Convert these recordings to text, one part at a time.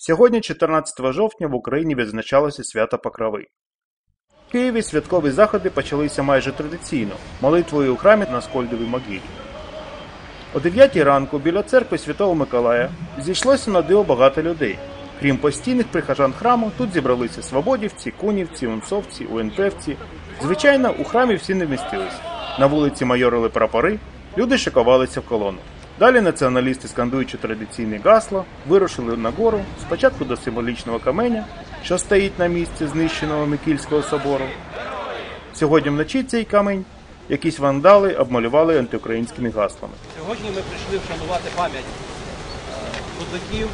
Сьогодні, 14 жовтня, в Україні відзначалося свято Покрови. В Києві святкові заходи почалися майже традиційно молитвою у храмі на Скольдовій могилі. О 9 ранку біля церкви Святого Миколая зійшлося на диво багато людей. Крім постійних прихожан храму, тут зібралися свободівці, кунівці, унцовці, УНПвці. Звичайно, у храмі всі не вмістилися. На вулиці майорили прапори, люди шикувалися в колону. Далі націоналісти, скандуючи традиційне гасло, вирушили на гору спочатку до символічного каменя, що стоїть на місці знищеного Микільського собору. Сьогодні вночі цей камень якісь вандали обмалювали антиукраїнськими гаслами. Сьогодні ми прийшли вшанувати пам'ять е, трудників.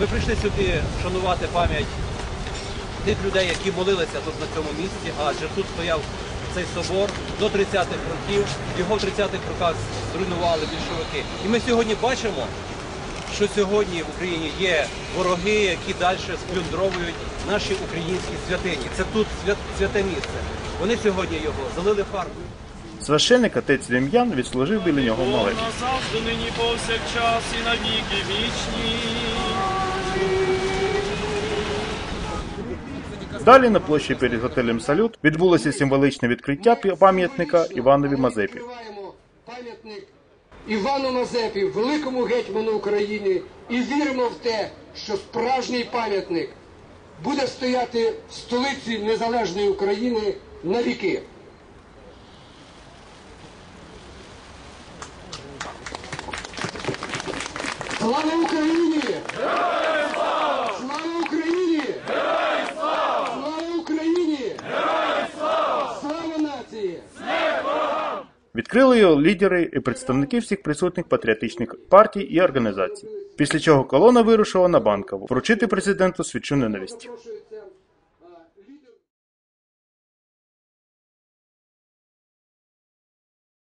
Ми прийшли сюди вшанувати пам'ять тих людей, які молилися тут на цьому місці, адже тут стояв цей собор до 30-х років. Його в 30-х роках зруйнували більшовики. І ми сьогодні бачимо, що сьогодні в Україні є вороги, які далі сплюндровують наші українські святині. Це тут свят- святе місце. Вони сьогодні його залили фарбою. Священик отець Дем'ян відслужив біля нього молебень. назавжди нині повсякчас і на віки вічні. Далі на площі перед готелем Салют відбулося символичне відкриття пам'ятника Іванові Мазепі. Пам'ятник Івану Мазепі, великому гетьману України, і віримо в те, що справжній пам'ятник буде стояти в столиці незалежної України на віки. Слава Україні! Слава Україні! Слава Україні! Слава нації! Відкрили його лідери і представники всіх присутніх патріотичних партій і організацій. Після чого колона вирушила на банкову вручити президенту свічу ненависті.